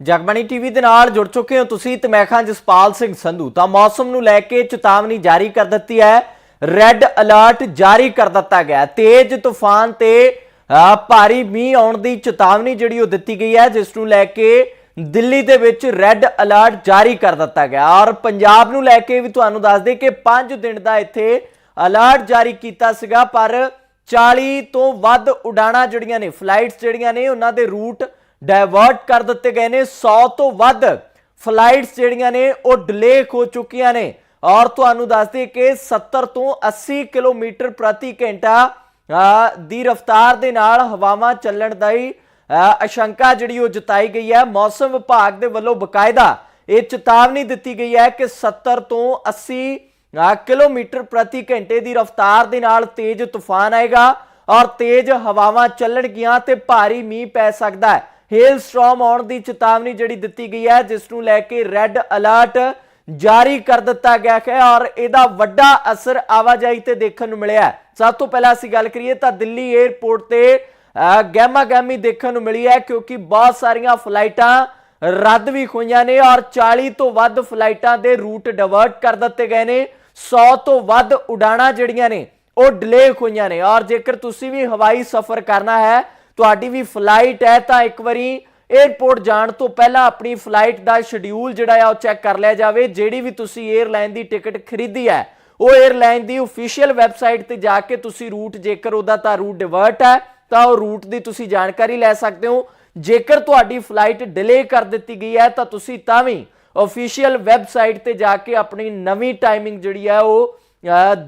Jagbani TV ਦੇ ਨਾਲ ਜੁੜ ਚੁੱਕੇ ਹੋ ਤੁਸੀਂ ਤੇ ਮੈਂ ਖਾਂ ਜਸਪਾਲ ਸਿੰਘ ਸੰਧੂ। ਤਾਂ ਮੌਸਮ ਨੂੰ ਲੈ ਕੇ ਚੇਤਾਵਨੀ ਜਾਰੀ ਕਰ ਦਿੱਤੀ ਹੈ। ਰੈੱਡ ਅਲਰਟ ਜਾਰੀ ਕਰ ਦਿੱਤਾ ਗਿਆ ਤੇਜ਼ ਤੂਫਾਨ ਤੇ ਭਾਰੀ ਮੀਂਹ ਆਉਣ ਦੀ ਚੇਤਾਵਨੀ ਜਿਹੜੀ ਉਹ ਦਿੱਤੀ ਗਈ ਹੈ, ਜਿਸ ਨੂੰ ਲੈ ਕੇ ਦਿੱਲੀ ਦੇ ਵਿੱਚ ਰੈੱਡ ਅਲਰਟ ਜਾਰੀ ਕਰ ਦਿੱਤਾ ਗਿਆ ਔਰ ਪੰਜਾਬ ਨੂੰ ਲੈ ਕੇ ਵੀ ਤੁਹਾਨੂੰ ਦੱਸ ਦੇ ਕਿ 5 ਦਿਨ ਦਾ ਇੱਥੇ ਅਲਰਟ ਜਾਰੀ ਕੀਤਾ ਸੀਗਾ, ਪਰ 40 ਤੋਂ ਵੱਧ ਉਡਾਣਾਂ ਜਿਹੜੀਆਂ ਨੇ ਫਲਾਈਟਸ ਜਿਹੜੀਆਂ ਨੇ, ਉਹਨਾਂ ਦੇ ਰੂਟ ਡਾਇਵਰਟ ਕਰ ਦਿੱਤੇ ਗਏ ਨੇ। 100 ਤੋਂ ਵੱਧ ਫਲਾਈਟਸ ਜਿਹੜੀਆਂ ਨੇ, ਉਹ ਡਿਲੇ ਹੋ ਚੁੱਕੀਆਂ ਨੇ। ਔਰ ਤੁਹਾਨੂੰ ਦੱਸ ਦਈਏ ਕਿ 70 ਤੋਂ 80 ਕਿਲੋਮੀਟਰ ਪ੍ਰਤੀ ਘੰਟਾ ਦੀ ਰਫ਼ਤਾਰ ਦੇ ਨਾਲ ਹਵਾਵਾਂ ਚੱਲਣ ਦਾ ਹੀ ਆਸ਼ੰਕਾ ਜਿਹੜੀ ਉਹ ਜਤਾਈ ਗਈ ਹੈ। ਮੌਸਮ ਵਿਭਾਗ ਦੇ ਵੱਲੋਂ ਬਕਾਇਦਾ ਇਹ ਚੇਤਾਵਨੀ ਦਿੱਤੀ ਗਈ ਹੈ ਕਿ 70 ਤੋਂ 80 ਕਿਲੋਮੀਟਰ ਪ੍ਰਤੀ ਘੰਟੇ ਦੀ ਰਫ਼ਤਾਰ ਦੇ ਨਾਲ ਤੇਜ਼ ਤੂਫਾਨ ਆਏਗਾ ਔਰ ਤੇਜ਼ ਹਵਾਵਾਂ ਚੱਲਣਗੀਆਂ ਤੇ ਭਾਰੀ ਮੀਂਹ ਪੈ ਸਕਦਾ ਹੈ। ਹੇਲ ਸਟ੍ਰੋਮ ਆਉਣ ਦੀ ਚੇਤਾਵਨੀ ਜਿਹੜੀ ਦਿੱਤੀ ਗਈ ਹੈ ਜਿਸ ਨੂੰ ਲੈ ਕੇ ਰੈੱਡ ਅਲਰਟ ਜਾਰੀ ਕਰ ਦਿੱਤਾ ਗਿਆ ਹੈ ਔਰ ਇਹਦਾ ਵੱਡਾ ਅਸਰ ਆਵਾਜਾਈ ਤੇ ਦੇਖਣ ਨੂੰ ਮਿਲਿਆ ਸਭ ਤੋਂ ਪਹਿਲਾਂ ਅਸੀਂ ਗੱਲ ਕਰੀਏ ਤਾਂ ਦਿੱਲੀ 에ਅਰਪੋਰਟ ਤੇ ਅ, ਗਹਿਮਾ ਗਹਿਮੀ ਦੇਖਣ ਨੂੰ ਮਿਲੀ ਹੈ ਕਿਉਂਕਿ ਬਹੁਤ ਸਾਰੀਆਂ ਫਲਾਈਟਾਂ ਰੱਦ ਵੀ ਹੋਈਆਂ ਨੇ ਔਰ 40 ਤੋਂ ਵੱਧ ਫਲਾਈਟਾਂ ਦੇ ਰੂਟ ਡਿਵਰਟ ਕਰ ਦਿੱਤੇ ਗਏ ਨੇ। 100 ਤੋਂ ਵੱਧ ਉਡਾਣਾਂ ਜਿਹੜੀਆਂ ਨੇ ਉਹ ਡਿਲੇ ਹੋਈਆਂ ਨੇ ਔਰ ਜੇਕਰ ਤੁਸੀਂ ਵੀ ਹਵਾਈ ਸਫ਼ਰ ਕਰਨਾ ਹੈ ਤੁਹਾਡੀ ਵੀ ਫਲਾਈਟ ਹੈ ਤਾਂ ਇੱਕ ਵਾਰੀ 에어ਪੋਰਟ ਜਾਣ ਤੋਂ ਪਹਿਲਾਂ ਆਪਣੀ ਫਲਾਈਟ ਦਾ ਸ਼ਡਿਊਲ ਜਿਹੜਾ ਆ ਉਹ ਚੈੱਕ ਕਰ ਲਿਆ ਜਾਵੇ। ਜਿਹੜੀ ਵੀ ਤੁਸੀਂ 에ਅਰਲਾਈਨ ਦੀ ਟਿਕਟ ਖਰੀਦੀ ਹੈ, ਉਹ 에ਅਰਲਾਈਨ ਦੀ ਅਫੀਸ਼ੀਅਲ ਵੈਬਸਾਈਟ ਤੇ ਜਾ ਕੇ ਤੁਸੀਂ ਰੂਟ ਜੇਕਰ ਉਹਦਾ ਤਾਂ ਰੂਟ ਡਿਵਰਟ ਹੈ, ਤਾਂ ਉਹ ਰੂਟ ਦੀ ਤੁਸੀਂ ਜਾਣਕਾਰੀ ਲੈ ਸਕਦੇ ਹੋ। ਜੇਕਰ ਤੁਹਾਡੀ ਫਲਾਈਟ ਡਿਲੇ ਕਰ ਦਿੱਤੀ ਗਈ ਹੈ, ਤਾਂ ਤੁਸੀਂ ਤਾਂ ਵੀ ਅਫੀਸ਼ੀਅਲ ਵੈਬਸਾਈਟ ਤੇ ਜਾ ਕੇ ਆਪਣੀ ਨਵੀਂ ਟਾਈਮਿੰਗ ਜਿਹੜੀ ਹੈ ਉਹ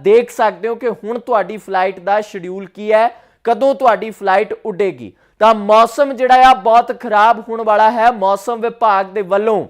ਦੇਖ ਸਕਦੇ ਹੋ ਕਿ ਹੁਣ ਤੁਹਾਡੀ ਫਲਾਈਟ ਦਾ ਸ਼ਡਿਊਲ ਕੀ ਹੈ। ਕਦੋਂ ਤੁਹਾਡੀ ਫਲਾਈਟ ਉੱਡੇਗੀ? ਤਾਂ ਮੌਸਮ ਜਿਹੜਾ ਆ ਬਹੁਤ ਖਰਾਬ ਹੋਣ ਵਾਲਾ ਹੈ। ਮੌਸਮ ਵਿਭਾਗ ਦੇ ਵੱਲੋਂ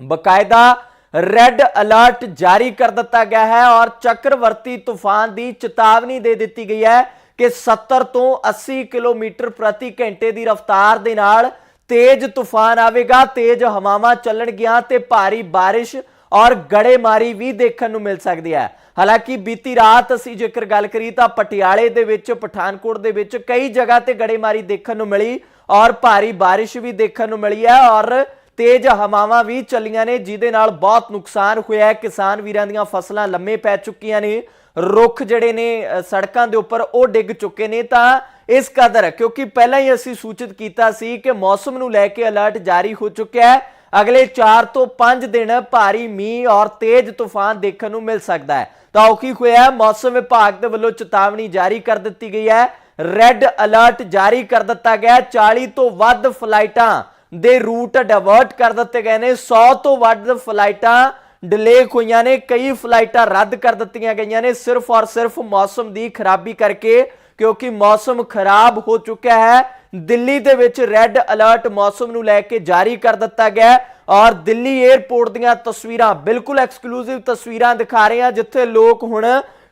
ਬਕਾਇਦਾ ਰੈੱਡ ਅਲਰਟ ਜਾਰੀ ਕਰ ਦਿੱਤਾ ਗਿਆ ਹੈ ਔਰ ਚੱਕਰਵਰਤੀ ਤੂਫਾਨ ਦੀ ਚੇਤਾਵਨੀ ਦੇ ਦਿੱਤੀ ਗਈ ਹੈ ਕਿ 70 ਤੋਂ 80 ਕਿਲੋਮੀਟਰ ਪ੍ਰਤੀ ਘੰਟੇ ਦੀ ਰਫ਼ਤਾਰ ਦੇ ਨਾਲ ਤੇਜ਼ ਤੂਫਾਨ ਆਵੇਗਾ, ਤੇਜ਼ ਹਵਾਵਾਂ ਚੱਲਣਗੀਆਂ ਤੇ ਭਾਰੀ ਬਾਰਿਸ਼ ਔਰ ਗੜੇਮਾਰੀ ਵੀ ਦੇਖਣ ਨੂੰ ਮਿਲ ਸਕਦੀ ਹੈ। ਹਾਲਾਂਕਿ ਬੀਤੀ ਰਾਤ ਅਸੀਂ ਜੇਕਰ ਗੱਲ ਕਰੀ ਤਾਂ ਪਟਿਆਲੇ ਦੇ ਵਿੱਚ, ਪਠਾਨਕੋਟ ਦੇ ਵਿੱਚ ਕਈ ਜਗ੍ਹਾ ਤੇ ਗੜੇਮਾਰੀ ਦੇਖਣ ਨੂੰ ਮਿਲੀ ਔਰ ਭਾਰੀ ਬਾਰਿਸ਼ ਵੀ ਦੇਖਣ ਨੂੰ ਮਿਲੀ ਹੈ ਔਰ ਤੇਜ਼ ਹਵਾਵਾਂ ਵੀ ਚੱਲੀਆਂ ਨੇ, ਜਿਹਦੇ ਨਾਲ ਬਹੁਤ ਨੁਕਸਾਨ ਹੋਇਆ ਹੈ। ਕਿਸਾਨ ਵੀਰਾਂ ਦੀਆਂ ਫਸਲਾਂ ਲੰਮੇ ਪੈ ਚੁੱਕੀਆਂ ਨੇ, ਰੁੱਖ ਜਿਹੜੇ ਨੇ ਸੜਕਾਂ ਦੇ ਉੱਪਰ ਉਹ ਡਿੱਗ ਚੁੱਕੇ ਨੇ ਤਾਂ ਇਸ ਕਦਰ, ਕਿਉਂਕਿ ਪਹਿਲਾਂ ਹੀ ਅਸੀਂ ਸੂਚਿਤ ਕੀਤਾ ਸੀ ਕਿ ਮੌਸਮ ਨੂੰ ਲੈ ਕੇ ਅਲਰਟ ਜਾਰੀ ਹੋ ਚੁੱਕਿਆ ਹੈ। ਅਗਲੇ 4 ਤੋਂ 5 ਦਿਨ ਭਾਰੀ ਮੀਂਹ ਔਰ ਤੇਜ਼ ਤੂਫਾਨ ਦੇਖਣ ਨੂੰ ਮਿਲ ਸਕਦਾ ਹੈ। ਤਾਂ ਉਹ ਕੀ ਹੋਇਆ? ਮੌਸਮ ਵਿਭਾਗ ਦੇ ਵੱਲੋਂ ਚੇਤਾਵਨੀ ਜਾਰੀ ਕਰ ਦਿੱਤੀ ਗਈ ਹੈ। ਰੈੱਡ ਅਲਰਟ ਜਾਰੀ ਕਰ ਦਿੱਤਾ ਗਿਆ ਹੈ। 40 ਤੋਂ ਵੱਧ ਫਲਾਈਟਾਂ ਦੇ ਰੂਟ ਡਿਵਰਟ ਕਰ ਦਿੱਤੇ ਗਏ ਨੇ। 100 ਤੋਂ ਵੱਧ ਫਲਾਈਟਾਂ ਡਿਲੇ ਹੋਈਆਂ ਨੇ। ਕਈ ਫਲਾਈਟਾਂ ਰੱਦ ਕਰ ਦਿੱਤੀਆਂ ਗਈਆਂ ਨੇ। ਸਿਰਫ ਔਰ ਸਿਰਫ ਮੌਸਮ ਦੀ ਖਰਾਬੀ ਕਰਕੇ, ਕਿਉਂਕਿ ਮੌਸਮ ਖਰਾਬ ਹੋ ਚੁੱਕਿਆ ਹੈ। ਦਿੱਲੀ ਦੇ ਵਿੱਚ ਰੈੱਡ ਅਲਰਟ ਮੌਸਮ ਨੂੰ ਲੈ ਕੇ ਜਾਰੀ ਕਰ ਦਿੱਤਾ ਗਿਆ ਔਰ ਦਿੱਲੀ 에ਅਰਪੋਰਟ ਦੀਆਂ ਤਸਵੀਰਾਂ, ਬਿਲਕੁਲ ਐਕਸਕਲੂਸਿਵ ਤਸਵੀਰਾਂ ਦਿਖਾ ਰਹੇ ਹਾਂ, ਜਿੱਥੇ ਲੋਕ ਹੁਣ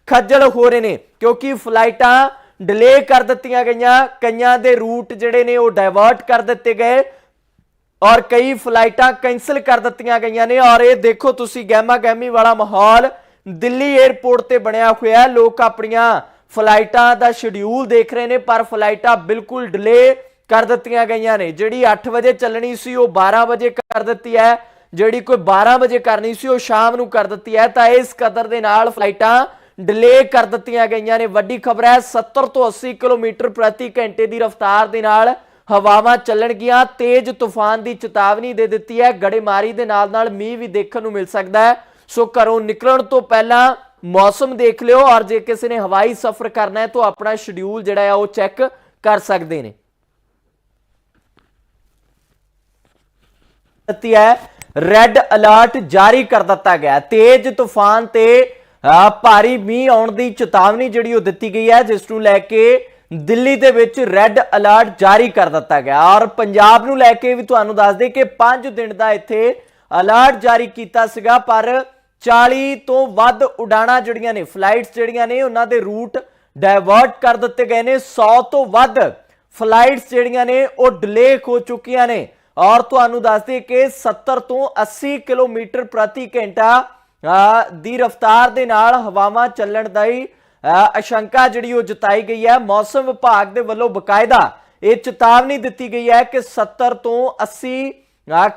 ਖੱਜਲ ਹੋ ਰਹੇ ਨੇ, ਕਿਉਂਕਿ ਫਲਾਈਟਾਂ ਡਿਲੇ ਕਰ ਦਿੱਤੀਆਂ ਗਈਆਂ, ਕਈਆਂ ਦੇ ਰੂਟ ਜਿਹੜੇ ਨੇ ਉਹ ਡਾਇਵਰਟ ਕਰ ਦਿੱਤੇ ਗਏ ਔਰ ਕਈ ਫਲਾਈਟਾਂ ਕੈਂਸਲ ਕਰ ਦਿੱਤੀਆਂ ਗਈਆਂ ਨੇ ਔਰ ਇਹ ਦੇਖੋ ਤੁਸੀਂ ਗਹਿਮਾ ਗਹਿਮੀ ਵਾਲਾ ਮਾਹੌਲ ਦਿੱਲੀ 에ਅਰਪੋਰਟ ਤੇ ਬਣਿਆ ਹੋਇਆ ਲੋਕ ਆਪਣੀਆਂ ਫਲਾਈਟਾਂ ਦਾ ਸ਼ਡਿਊਲ ਦੇਖ ਰਹੇ ਨੇ, ਪਰ ਫਲਾਈਟਾਂ ਬਿਲਕੁਲ ਡਿਲੇ ਕਰ ਦਿੱਤੀਆਂ ਗਈਆਂ ਨੇ। ਜਿਹੜੀ 8 ਵਜੇ ਚੱਲਣੀ ਸੀ, ਉਹ 12 ਵਜੇ ਕਰ ਦਿੱਤੀ ਹੈ। ਜਿਹੜੀ ਕੋਈ 12 ਵਜੇ ਕਰਨੀ ਸੀ, ਉਹ ਸ਼ਾਮ ਨੂੰ ਕਰ ਦਿੱਤੀ ਹੈ। ਤਾਂ ਇਸ ਕਦਰ ਦੇ ਨਾਲ ਫਲਾਈਟਾਂ ਡਿਲੇ ਕਰ ਦਿੱਤੀਆਂ ਗਈਆਂ ਨੇ। ਵੱਡੀ ਖਬਰ ਹੈ 70 ਤੋਂ 80 ਕਿਲੋਮੀਟਰ ਪ੍ਰਤੀ ਘੰਟੇ ਦੀ ਰਫ਼ਤਾਰ ਦੇ ਨਾਲ ਹਵਾਵਾਂ ਚੱਲਣਗੀਆਂ। ਤੇਜ਼ ਤੂਫਾਨ ਦੀ ਚੇਤਾਵਨੀ ਦੇ ਦਿੱਤੀ ਹੈ। ਗੜੇਮਾਰੀ ਦੇ ਨਾਲ ਨਾਲ ਮੀਂਹ ਵੀ ਦੇਖਣ ਨੂੰ ਮਿਲ ਸਕਦਾ ਹੈ। ਸੋ ਘਰੋਂ ਨਿਕਲਣ ਤੋਂ ਪਹਿਲਾਂ ਮੌਸਮ ਦੇਖ ਲਿਓ, ਔਰ ਜੇ ਕਿਸੇ ਨੇ ਹਵਾਈ ਸਫ਼ਰ ਕਰਨਾ ਹੈ ਤਾਂ ਆਪਣਾ ਸ਼ਡਿਊਲ ਜਿਹੜਾ ਹੈ ਉਹ ਚੈੱਕ ਕਰ ਸਕਦੇ ਨੇ। ਦਿੱਤੀ ਹੈ ਰੈੱਡ ਅਲਰਟ ਜਾਰੀ ਕਰ ਦਿੱਤਾ ਗਿਆ ਤੇਜ਼ ਤੂਫਾਨ ਤੇ ਭਾਰੀ ਮੀਂਹ ਆਉਣ ਦੀ ਚੇਤਾਵਨੀ ਜਿਹੜੀ ਉਹ ਦਿੱਤੀ ਗਈ ਹੈ, ਜਿਸ ਨੂੰ ਲੈ ਕੇ ਦਿੱਲੀ ਦੇ ਵਿੱਚ ਰੈੱਡ ਅਲਰਟ ਜਾਰੀ ਕਰ ਦਿੱਤਾ ਗਿਆ ਔਰ ਪੰਜਾਬ ਨੂੰ ਲੈ ਕੇ ਵੀ ਤੁਹਾਨੂੰ ਦੱਸ ਦੇ ਕਿ 5 ਦਿਨ ਦਾ ਇੱਥੇ ਅਲਰਟ ਜਾਰੀ ਕੀਤਾ ਸੀਗਾ, ਪਰ 40 ਤੋਂ ਵੱਧ ਉਡਾਣਾਂ ਜਿਹੜੀਆਂ ਨੇ ਫਲਾਈਟਸ ਜਿਹੜੀਆਂ ਨੇ, ਉਹਨਾਂ ਦੇ ਰੂਟ ਡਾਇਵਰਟ ਕਰ ਦਿੱਤੇ ਗਏ ਨੇ। 100 ਤੋਂ ਵੱਧ ਫਲਾਈਟਸ ਜਿਹੜੀਆਂ ਨੇ, ਉਹ ਡਿਲੇ ਹੋ ਚੁੱਕੀਆਂ ਨੇ। ਔਰ ਤੁਹਾਨੂੰ ਦੱਸ ਦਈਏ ਕਿ 70 ਤੋਂ 80 ਕਿਲੋਮੀਟਰ ਪ੍ਰਤੀ ਘੰਟਾ ਦੀ ਰਫ਼ਤਾਰ ਦੇ ਨਾਲ ਹਵਾਵਾਂ ਚੱਲਣ ਦਾ ਹੀ ਆਸ਼ੰਕਾ ਜਿਹੜੀ ਉਹ ਜਤਾਈ ਗਈ ਹੈ। ਮੌਸਮ ਵਿਭਾਗ ਦੇ ਵੱਲੋਂ ਬਕਾਇਦਾ ਇਹ ਚੇਤਾਵਨੀ ਦਿੱਤੀ ਗਈ ਹੈ ਕਿ 70 ਤੋਂ 80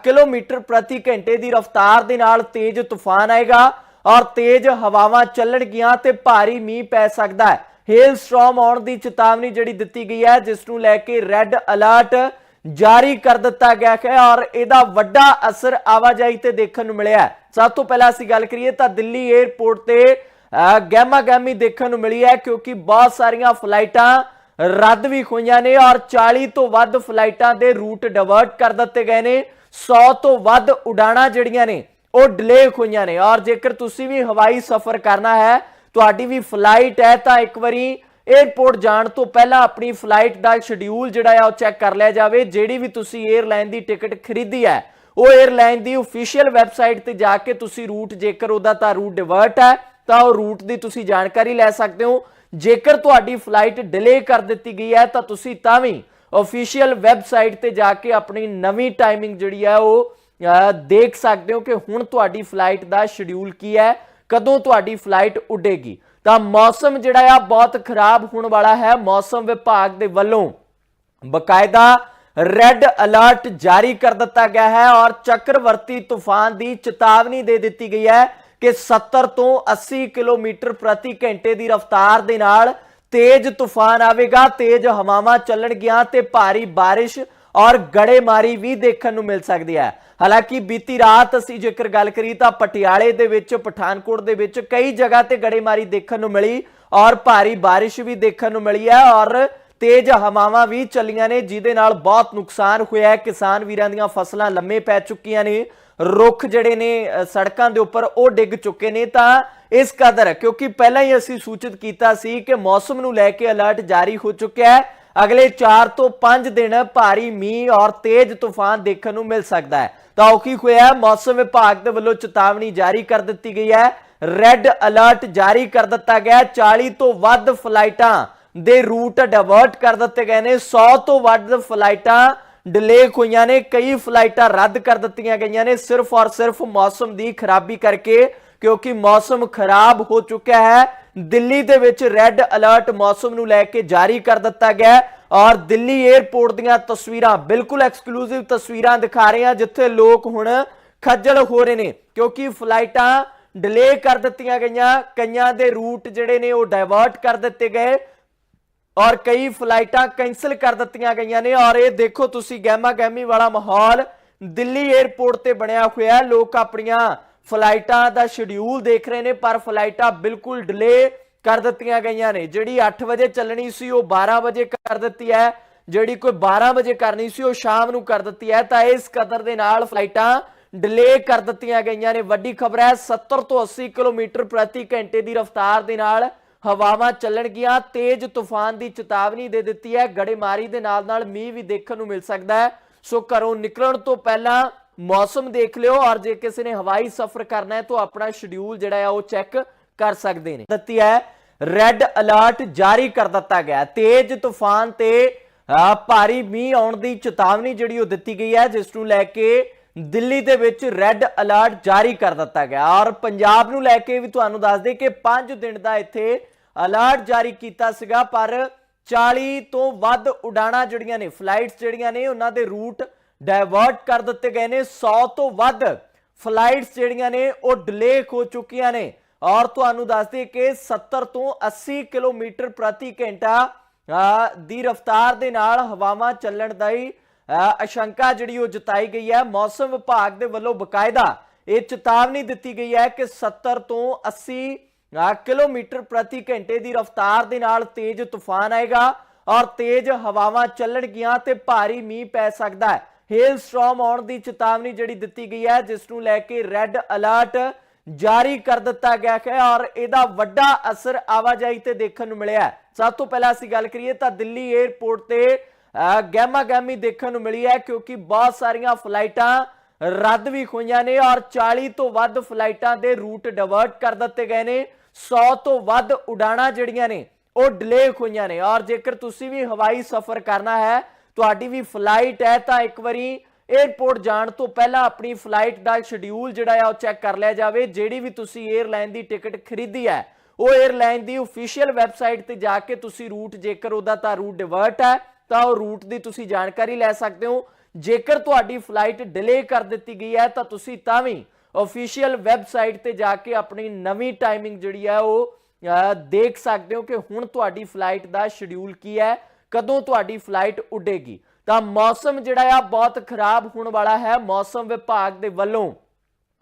ਕਿਲੋਮੀਟਰ ਪ੍ਰਤੀ ਘੰਟੇ ਦੀ ਰਫ਼ਤਾਰ ਦੇ ਨਾਲ ਤੇਜ਼ ਤੂਫਾਨ ਆਏਗਾ ਔਰ ਤੇਜ਼ ਹਵਾਵਾਂ ਚੱਲਣਗੀਆਂ ਤੇ ਭਾਰੀ ਮੀਂਹ ਪੈ ਸਕਦਾ ਹੈ। ਹੇਲ ਸਟ੍ਰੋਮ ਆਉਣ ਦੀ ਚੇਤਾਵਨੀ ਜਿਹੜੀ ਦਿੱਤੀ ਗਈ ਹੈ ਜਿਸ ਨੂੰ ਲੈ ਕੇ ਰੈੱਡ ਅਲਰਟ ਜਾਰੀ ਕਰ ਦਿੱਤਾ ਗਿਆ ਹੈ ਔਰ ਇਹਦਾ ਵੱਡਾ ਅਸਰ ਆਵਾਜਾਈ ਤੇ ਦੇਖਣ ਨੂੰ ਮਿਲਿਆ ਸਭ ਤੋਂ ਪਹਿਲਾਂ ਅਸੀਂ ਗੱਲ ਕਰੀਏ ਤਾਂ ਦਿੱਲੀ 에ਅਰਪੋਰਟ ਤੇ ਅ, ਗਹਿਮਾ ਗਹਿਮੀ ਦੇਖਣ ਨੂੰ ਮਿਲੀ ਹੈ ਕਿਉਂਕਿ ਬਹੁਤ ਸਾਰੀਆਂ ਫਲਾਈਟਾਂ ਰੱਦ ਵੀ ਹੋਈਆਂ ਨੇ ਔਰ 40 ਤੋਂ ਵੱਧ ਫਲਾਈਟਾਂ ਦੇ ਰੂਟ ਡਿਵਰਟ ਕਰ ਦਿੱਤੇ ਗਏ ਨੇ। 100 ਤੋਂ ਵੱਧ ਉਡਾਣਾ ਜਿਹੜੀਆਂ ਨੇ, ਉਹ ਡਿਲੇ ਹੋਈਆਂ ਨੇ। ਔਰ ਜੇਕਰ ਤੁਸੀਂ ਵੀ ਹਵਾਈ ਸਫ਼ਰ ਕਰਨਾ ਹੈ, ਤੁਹਾਡੀ ਵੀ ਫਲਾਈਟ ਹੈ, ਤਾਂ ਇੱਕ ਵਾਰੀ 에어ਪੋਰਟ ਜਾਣ ਤੋਂ ਪਹਿਲਾਂ ਆਪਣੀ ਫਲਾਈਟ ਦਾ ਸ਼ਡਿਊਲ ਜਿਹੜਾ ਆ, ਉਹ ਚੈੱਕ ਕਰ ਲਿਆ ਜਾਵੇ। ਜਿਹੜੀ ਵੀ ਤੁਸੀਂ 에ਅਰਲਾਈਨ ਦੀ ਟਿਕਟ ਖਰੀਦੀ ਹੈ, ਉਹ 에ਅਰਲਾਈਨ ਦੀ ਅਫੀਸ਼ੀਅਲ ਵੈਬਸਾਈਟ ਤੇ ਜਾ ਕੇ ਤੁਸੀਂ ਰੂਟ ਜੇਕਰ ਉਹਦਾ ਤਾਂ ਰੂਟ ਡਿਵਰਟ ਹੈ, ਤਾਂ ਉਹ ਰੂਟ ਦੀ ਤੁਸੀਂ ਜਾਣਕਾਰੀ ਲੈ ਸਕਦੇ ਹੋ। ਜੇਕਰ ਤੁਹਾਡੀ ਫਲਾਈਟ ਡਿਲੇ ਕਰ ਦਿੱਤੀ ਗਈ ਹੈ, ਤਾਂ ਤੁਸੀਂ ਤਾਂ ਵੀ ਅਫੀਸ਼ੀਅਲ ਵੈਬਸਾਈਟ ਤੇ ਜਾ ਕੇ ਆਪਣੀ ਨਵੀਂ ਟਾਈਮਿੰਗ ਜਿਹੜੀ ਹੈ ਉਹ ਦੇਖ ਸਕਦੇ ਹੋ ਕਿ ਹੁਣ ਤੁਹਾਡੀ ਫਲਾਈਟ ਦਾ ਸ਼ਡਿਊਲ ਕੀ ਹੈ, ਕਦੋਂ ਤੁਹਾਡੀ ਫਲਾਈਟ ਉੱਡੇਗੀ। ਤਾਂ ਮੌਸਮ ਜਿਹੜਾ ਆ ਬਹੁਤ ਖਰਾਬ ਹੋਣ ਵਾਲਾ ਹੈ। ਮੌਸਮ ਵਿਭਾਗ ਦੇ ਵੱਲੋਂ ਬਕਾਇਦਾ ਰੈੱਡ ਅਲਰਟ ਜਾਰੀ ਕਰ ਦਿੱਤਾ ਗਿਆ ਹੈ ਔਰ ਚੱਕਰਵਰਤੀ ਤੂਫਾਨ ਦੀ ਚੇਤਾਵਨੀ ਦੇ ਦਿੱਤੀ ਗਈ ਹੈ ਕਿ 70 ਤੋਂ 80 ਕਿਲੋਮੀਟਰ ਪ੍ਰਤੀ ਘੰਟੇ ਦੀ ਰਫ਼ਤਾਰ ਦੇ ਨਾਲ ਤੇਜ਼ ਤੂਫਾਨ ਆਵੇਗਾ, ਤੇਜ਼ ਹਵਾਵਾਂ ਚੱਲਣਗੀਆਂ ਤੇ ਭਾਰੀ ਬਾਰਿਸ਼ ਔਰ ਗੜੇਮਾਰੀ ਵੀ ਦੇਖਣ ਨੂੰ ਮਿਲ ਸਕਦੀ ਹੈ। ਹਾਲਾਂਕਿ ਬੀਤੀ ਰਾਤ ਅਸੀਂ ਜੇਕਰ ਗੱਲ ਕਰੀ ਤਾਂ ਪਟਿਆਲੇ ਦੇ ਵਿੱਚ, ਪਠਾਨਕੋਟ ਦੇ ਵਿੱਚ ਕਈ ਜਗ੍ਹਾ ਤੇ ਗੜੇਮਾਰੀ ਦੇਖਣ ਨੂੰ ਮਿਲੀ ਔਰ ਭਾਰੀ ਬਾਰਿਸ਼ ਵੀ ਦੇਖਣ ਨੂੰ ਮਿਲੀ ਹੈ ਔਰ ਤੇਜ਼ ਹਵਾਵਾਂ ਵੀ ਚੱਲੀਆਂ ਨੇ, ਜਿਹਦੇ ਨਾਲ ਬਹੁਤ ਨੁਕਸਾਨ ਹੋਇਆ ਹੈ। ਕਿਸਾਨ ਵੀਰਾਂ ਦੀਆਂ ਫਸਲਾਂ ਲੰਮੇ ਪੈ ਚੁੱਕੀਆਂ ਨੇ ਰੁੱਖ ਜਿਹੜੇ ਨੇ ਸੜਕਾਂ ਦੇ ਉੱਪਰ ਉਹ ਡਿੱਗ ਚੁੱਕੇ ਨੇ। ਤਾਂ ਇਸ ਕਦਰ, ਕਿਉਂਕਿ ਪਹਿਲਾਂ ਹੀ ਅਸੀਂ ਸੂਚਿਤ ਕੀਤਾ ਸੀ ਕਿ ਮੌਸਮ ਨੂੰ ਲੈ ਕੇ ਅਲਰਟ ਜਾਰੀ ਹੋ ਚੁੱਕਿਆ ਹੈ। ਅਗਲੇ 4 ਤੋਂ 5 ਦਿਨ ਭਾਰੀ ਮੀਂਹ ਔਰ ਤੇਜ਼ ਤੂਫਾਨ ਦੇਖਣ ਨੂੰ ਮਿਲ ਸਕਦਾ ਹੈ। ਤਾਂ ਉਹ ਕੀ ਹੋਇਆ? ਮੌਸਮ ਵਿਭਾਗ ਦੇ ਵੱਲੋਂ ਚੇਤਾਵਨੀ ਜਾਰੀ ਕਰ ਦਿੱਤੀ ਗਈ ਹੈ। ਰੈੱਡ ਅਲਰਟ ਜਾਰੀ ਕਰ ਦਿੱਤਾ ਗਿਆ ਹੈ। 40 ਤੋਂ ਵੱਧ ਫਲਾਈਟਾਂ ਦੇ ਰੂਟ ਡਿਵਰਟ ਕਰ ਦਿੱਤੇ ਗਏ ਨੇ। 100 ਤੋਂ ਵੱਧ ਫਲਾਈਟਾਂ ਡਿਲੇ ਹੋਈਆਂ ਨੇ, ਕਈ ਫਲਾਈਟਾਂ ਰੱਦ ਕਰ ਦਿੱਤੀਆਂ ਗਈਆਂ ਨੇ, ਸਿਰਫ ਔਰ ਸਿਰਫ ਮੌਸਮ ਦੀ ਖਰਾਬੀ ਕਰਕੇ, ਕਿਉਂਕਿ ਮੌਸਮ ਖਰਾਬ ਹੋ ਚੁੱਕਿਆ ਹੈ। ਦਿੱਲੀ ਦੇ ਵਿੱਚ ਰੈੱਡ ਅਲਰਟ ਮੌਸਮ ਨੂੰ ਲੈ ਕੇ ਜਾਰੀ ਕਰ ਦਿੱਤਾ ਗਿਆ ਔਰ ਦਿੱਲੀ 에ਅਰਪੋਰਟ ਦੀਆਂ ਤਸਵੀਰਾਂ, ਬਿਲਕੁਲ ਐਕਸਕਲੂਸਿਵ ਤਸਵੀਰਾਂ ਦਿਖਾ ਰਹੇ ਹਾਂ, ਜਿੱਥੇ ਲੋਕ ਹੁਣ ਖੱਜਲ ਹੋ ਰਹੇ ਨੇ, ਕਿਉਂਕਿ ਫਲਾਈਟਾਂ ਡਿਲੇ ਕਰ ਦਿੱਤੀਆਂ ਗਈਆਂ, ਕਈਆਂ ਦੇ ਰੂਟ ਜਿਹੜੇ ਨੇ ਉਹ ਡਾਇਵਰਟ ਕਰ ਦਿੱਤੇ ਗਏ। ਔਰ ਕਈ ਫਲਾਈਟਾਂ ਕੈਂਸਲ ਕਰ ਦਿੱਤੀਆਂ ਗਈਆਂ ਨੇ ਔਰ ਇਹ ਦੇਖੋ ਤੁਸੀਂ ਗਹਿਮਾ ਗਹਿਮੀ ਵਾਲਾ ਮਾਹੌਲ ਦਿੱਲੀ 에ਅਰਪੋਰਟ ਤੇ ਬਣਿਆ ਹੋਇਆ ਹੈ। ਲੋਕ ਆਪਣੀਆਂ ਫਲਾਈਟਾਂ ਦਾ ਸ਼ਡਿਊਲ ਦੇਖ ਰਹੇ ਨੇ, ਪਰ ਫਲਾਈਟਾਂ ਬਿਲਕੁਲ ਡਿਲੇ ਕਰ ਦਿੱਤੀਆਂ ਗਈਆਂ ਨੇ। ਜਿਹੜੀ 8 ਵਜੇ ਚੱਲਣੀ ਸੀ, ਉਹ 12 ਵਜੇ ਕਰ ਦਿੱਤੀ ਹੈ। ਜਿਹੜੀ ਕੋਈ 12 ਵਜੇ ਕਰਨੀ ਸੀ, ਉਹ ਸ਼ਾਮ ਨੂੰ ਕਰ ਦਿੱਤੀ ਹੈ। ਤਾਂ ਇਸ ਕਦਰ ਦੇ ਨਾਲ ਫਲਾਈਟਾਂ ਡਿਲੇ ਕਰ ਦਿੱਤੀਆਂ ਗਈਆਂ ਨੇ। ਵੱਡੀ ਖਬਰ ਹੈ 70 ਤੋਂ 80 ਕਿਲੋਮੀਟਰ ਪ੍ਰਤੀ ਘੰਟੇ ਦੀ ਰਫ਼ਤਾਰ ਦੇ ਨਾਲ ਹਵਾਵਾਂ ਚੱਲਣਗੀਆਂ ਤੇਜ਼ ਤੂਫਾਨ ਦੀ ਚੇਤਾਵਨੀ ਦੇ ਦਿੱਤੀ ਹੈ। ਗੜੇਮਾਰੀ ਦੇ ਨਾਲ ਨਾਲ ਮੀਂਹ ਵੀ ਦੇਖਣ ਨੂੰ ਮਿਲ ਸਕਦਾ ਹੈ। ਸੋ ਘਰੋਂ ਨਿਕਲਣ ਤੋਂ ਪਹਿਲਾਂ ਮੌਸਮ ਦੇਖ ਲਿਓ ਔਰ ਜੇ ਕਿਸੇ ਨੇ ਹਵਾਈ ਸਫ਼ਰ ਕਰਨਾ ਹੈ ਤਾਂ ਆਪਣਾ ਸ਼ਡਿਊਲ ਜਿਹੜਾ ਹੈ ਉਹ ਚੈੱਕ ਕਰ ਸਕਦੇ ਨੇ। ਦਿੱਤੀ ਹੈ ਰੈੱਡ ਅਲਰਟ ਜਾਰੀ ਕਰ ਦਿੱਤਾ ਗਿਆ ਤੇਜ਼ ਤੂਫਾਨ ਤੇ ਭਾਰੀ ਮੀਂਹ ਆਉਣ ਦੀ ਚੇਤਾਵਨੀ ਜਿਹੜੀ ਉਹ ਦਿੱਤੀ ਗਈ ਹੈ, ਜਿਸ ਨੂੰ ਲੈ ਕੇ ਦਿੱਲੀ ਦੇ ਵਿੱਚ ਰੈੱਡ ਅਲਰਟ ਜਾਰੀ ਕਰ ਦਿੱਤਾ ਗਿਆ। ਔਰ ਪੰਜਾਬ ਨੂੰ ਲੈ ਕੇ ਵੀ ਤੁਹਾਨੂੰ ਦੱਸ ਦੇ ਕਿ 5 ਦਿਨ ਦਾ ਇੱਥੇ ਅਲਰਟ ਜਾਰੀ ਕੀਤਾ ਸੀਗਾ ਪਰ 40 ਤੋਂ ਵੱਧ ਉਡਾਣਾਂ ਜਿਹੜੀਆਂ ਨੇ ਫਲਾਈਟਸ ਜਿਹੜੀਆਂ ਨੇ ਉਹਨਾਂ ਦੇ ਰੂਟ ਡਾਇਵਰਟ ਕਰ ਦਿੱਤੇ ਗਏ ਨੇ। 100 ਤੋਂ ਵੱਧ ਫਲਾਈਟਸ ਜਿਹੜੀਆਂ ਨੇ ਉਹ ਡਿਲੇ ਹੋ ਚੁੱਕੀਆਂ ਨੇ। ਔਰ ਤੁਹਾਨੂੰ ਦੱਸ ਦਈਏ ਕਿ 70 ਤੋਂ 80 ਕਿਲੋਮੀਟਰ ਪ੍ਰਤੀ ਘੰਟਾ ਦੀ ਰਫ਼ਤਾਰ ਦੇ ਨਾਲ ਹਵਾਵਾਂ ਚੱਲਣ ਦਾ ਹੀ ਅ, ਆਸ਼ੰਕਾ ਜਿਹੜੀ ਉਹ ਜਤਾਈ ਗਈ ਹੈ। ਮੌਸਮ ਵਿਭਾਗ ਦੇ ਵੱਲੋਂ ਬਕਾਇਦਾ ਇਹ ਚੇਤਾਵਨੀ ਦਿੱਤੀ ਗਈ ਹੈ ਕਿ 70 ਤੋਂ 80 ਕਿਲੋਮੀਟਰ ਪ੍ਰਤੀ ਘੰਟੇ ਦੀ ਰਫ਼ਤਾਰ ਦੇ ਨਾਲ ਤੇਜ਼ ਤੂਫਾਨ ਆਏਗਾ ਔਰ ਤੇਜ਼ ਹਵਾਵਾਂ ਚੱਲਣਗੀਆਂ ਤੇ ਭਾਰੀ ਮੀਂਹ ਪੈ ਸਕਦਾ ਹੈ। ਹੇਲ ਸਟ੍ਰੋਮ ਆਉਣ ਦੀ ਚੇਤਾਵਨੀ ਜਿਹੜੀ ਦਿੱਤੀ ਗਈ ਹੈ ਜਿਸ ਨੂੰ ਲੈ ਕੇ ਰੈੱਡ ਅਲਰਟ ਜਾਰੀ ਕਰ ਦਿੱਤਾ ਗਿਆ ਹੈ ਔਰ ਇਹਦਾ ਵੱਡਾ ਅਸਰ ਆਵਾਜਾਈ ਤੇ ਦੇਖਣ ਨੂੰ ਮਿਲਿਆ ਸਭ ਤੋਂ ਪਹਿਲਾਂ ਅਸੀਂ ਗੱਲ ਕਰੀਏ ਤਾਂ ਦਿੱਲੀ 에ਅਰਪੋਰਟ ਤੇ ਅ, ਗਹਿਮਾ ਗਹਿਮੀ ਦੇਖਣ ਨੂੰ ਮਿਲੀ ਹੈ ਕਿਉਂਕਿ ਬਹੁਤ ਸਾਰੀਆਂ ਫਲਾਈਟਾਂ ਰੱਦ ਵੀ ਹੋਈਆਂ ਨੇ ਔਰ 40 ਤੋਂ ਵੱਧ ਫਲਾਈਟਾਂ ਦੇ ਰੂਟ ਡਿਵਰਟ ਕਰ ਦਿੱਤੇ ਗਏ ਨੇ। 100 ਤੋਂ ਵੱਧ ਉਡਾਣਾਂ ਜਿਹੜੀਆਂ ਨੇ, ਉਹ ਡਿਲੇ ਹੋਈਆਂ ਨੇ। ਔਰ ਜੇਕਰ ਤੁਸੀਂ ਵੀ ਹਵਾਈ ਸਫ਼ਰ ਕਰਨਾ ਹੈ, ਤੁਹਾਡੀ ਵੀ ਫਲਾਈਟ ਹੈ, ਤਾਂ ਇੱਕ ਵਾਰੀ 에어ਪੋਰਟ ਜਾਣ ਤੋਂ ਪਹਿਲਾਂ ਆਪਣੀ ਫਲਾਈਟ ਦਾ ਸ਼ਡਿਊਲ ਜਿਹੜਾ ਆ, ਉਹ ਚੈੱਕ ਕਰ ਲਿਆ ਜਾਵੇ। ਜਿਹੜੀ ਵੀ ਤੁਸੀਂ 에ਅਰਲਾਈਨ ਦੀ ਟਿਕਟ ਖਰੀਦੀ ਹੈ, ਉਹ 에ਅਰਲਾਈਨ ਦੀ ਅਫੀਸ਼ੀਅਲ ਵੈਬਸਾਈਟ ਤੇ ਜਾ ਕੇ ਤੁਸੀਂ ਰੂਟ ਜੇਕਰ ਉਹਦਾ ਤਾਂ ਰੂਟ ਡਿਵਰਟ ਹੈ, ਤਾਂ ਉਹ ਰੂਟ ਦੀ ਤੁਸੀਂ ਜਾਣਕਾਰੀ ਲੈ ਸਕਦੇ ਹੋ। ਜੇਕਰ ਤੁਹਾਡੀ ਫਲਾਈਟ ਡਿਲੇ ਕਰ ਦਿੱਤੀ ਗਈ ਹੈ, ਤਾਂ ਤੁਸੀਂ ਤਾਂ ਵੀ ਅਫੀਸ਼ੀਅਲ ਵੈਬਸਾਈਟ ਤੇ ਜਾ ਕੇ ਆਪਣੀ ਨਵੀਂ ਟਾਈਮਿੰਗ ਜਿਹੜੀ ਹੈ ਉਹ ਦੇਖ ਸਕਦੇ ਹੋ ਕਿ ਹੁਣ ਤੁਹਾਡੀ ਫਲਾਈਟ ਦਾ ਸ਼ਡਿਊਲ ਕੀ ਹੈ, ਕਦੋਂ ਤੁਹਾਡੀ ਫਲਾਈਟ ਉੱਡੇਗੀ। ਤਾਂ ਮੌਸਮ ਜਿਹੜਾ ਆ ਬਹੁਤ ਖਰਾਬ ਹੋਣ ਵਾਲਾ ਹੈ। ਮੌਸਮ ਵਿਭਾਗ ਦੇ ਵੱਲੋਂ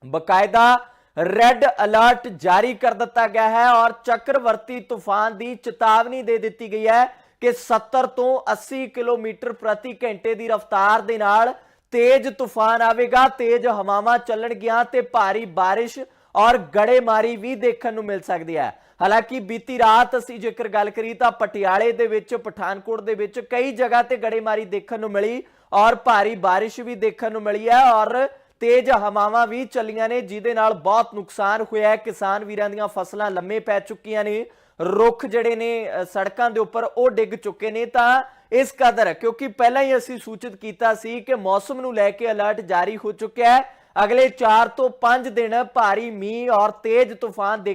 ਬਕਾਇਦਾ ਰੈੱਡ ਅਲਰਟ ਜਾਰੀ ਕਰ ਦਿੱਤਾ ਗਿਆ ਹੈ ਔਰ ਚੱਕਰਵਰਤੀ ਤੂਫਾਨ ਦੀ ਚੇਤਾਵਨੀ ਦੇ ਦਿੱਤੀ ਗਈ ਹੈ ਕਿ 70 ਤੋਂ 80 ਕਿਲੋਮੀਟਰ ਪ੍ਰਤੀ ਘੰਟੇ ਦੀ ਰਫ਼ਤਾਰ ਦੇ ਨਾਲ ਤੇਜ਼ ਤੂਫਾਨ ਆਵੇਗਾ, ਤੇਜ਼ ਹਵਾਵਾਂ ਚੱਲਣਗੀਆਂ ਤੇ ਭਾਰੀ ਬਾਰਿਸ਼ ਔਰ ਗੜੇਮਾਰੀ ਵੀ ਦੇਖਣ ਨੂੰ ਮਿਲ ਸਕਦੀ ਹੈ। ਹਾਲਾਂਕਿ ਬੀਤੀ ਰਾਤ ਅਸੀਂ ਜੇਕਰ ਗੱਲ ਕਰੀ ਤਾਂ ਪਟਿਆਲੇ ਦੇ ਵਿੱਚ, ਪਠਾਨਕੋਟ ਦੇ ਵਿੱਚ ਕਈ ਜਗ੍ਹਾ ਤੇ ਗੜੇਮਾਰੀ ਦੇਖਣ ਨੂੰ ਮਿਲੀ ਔਰ ਭਾਰੀ ਬਾਰਿਸ਼ ਵੀ ਦੇਖਣ ਨੂੰ ਮਿਲੀ ਹੈ ਔਰ ਤੇਜ਼ ਹਵਾਵਾਂ ਵੀ ਚੱਲੀਆਂ ਨੇ, ਜਿਹਦੇ ਨਾਲ ਬਹੁਤ ਨੁਕਸਾਨ ਹੋਇਆ ਹੈ। ਕਿਸਾਨ ਵੀਰਾਂ ਦੀਆਂ ਫਸਲਾਂ ਲੰਮੇ ਪੈ ਚੁੱਕੀਆਂ ਨੇ। ਰੁੱਖ ਜਿਹੜੇ ਨੇ ਸੜਕਾਂ ਦੇ ਉੱਪਰ ਉਹ ਡਿੱਗ ਚੁੱਕੇ ਨੇ ਤਾਂ ਇਸ ਕਦਰ ਕਿਉਂਕਿ ਪਹਿਲਾਂ ਹੀ ਅਸੀਂ ਸੂਚਿਤ ਕੀਤਾ ਸੀ ਕਿ ਮੌਸਮ ਨੂੰ ਲੈ ਕੇ ਅਲਰਟ ਜਾਰੀ ਹੋ ਚੁੱਕਿਆ ਹੈ। ਅਗਲੇ 4 ਤੋਂ 5 ਦਿਨ ਭਾਰੀ ਮੀਂਹ ਔਰ ਤੇਜ਼ ਤੂਫਾਨ